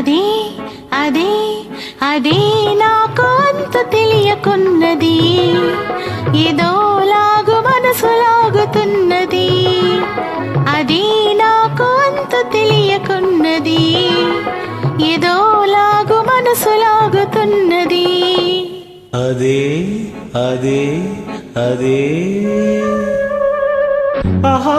అదే అదే అదే నాకు అంత తెలియకున్నది. ఏదో లాగు మనసు లాగుతున్నది అదే నాకు అంత తెలియకున్నది. ఏదో లాగు మనసు లాగుతున్నది అదే అదే అదే. ఆహా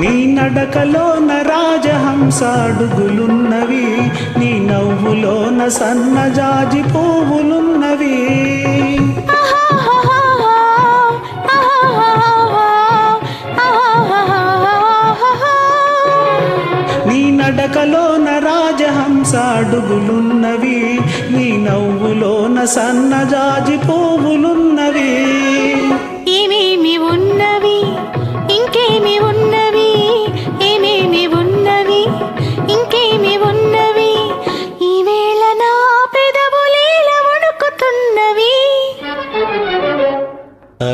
నీ నడకలోన రాజహంస అడుగులున్నవి నీ నవ్వులోన సన్నజాజి పువ్వులున్నవి. నీ నడకలోన రాజహంస అడుగులున్నవి నీ నవ్వులోన సన్నజాజి పువ్వులున్నవి. ఏమేమి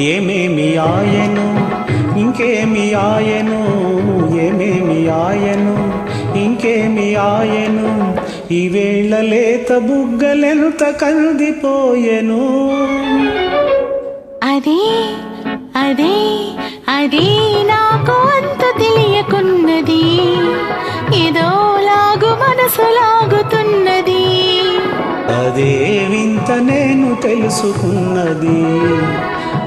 ఏమేమి ఆయను? ఇంకేమి ఆయను? ఏమేమి ఆయను? ఇంకేమి ఆయను? ఈవేళ లేత బుగ్గలెంత కందిపోయెను? అదే అదే అదే నాకు అంత తెలియకున్నది. ఏదో లాగు మనసు లాగుతున్నది అదే వింత నేను తెలుసుకున్నది.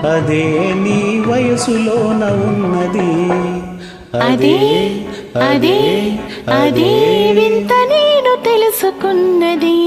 అదే నీ వయసులోన ఉన్నది. అదే అదే అదే వింత నేను తెలుసుకున్నది.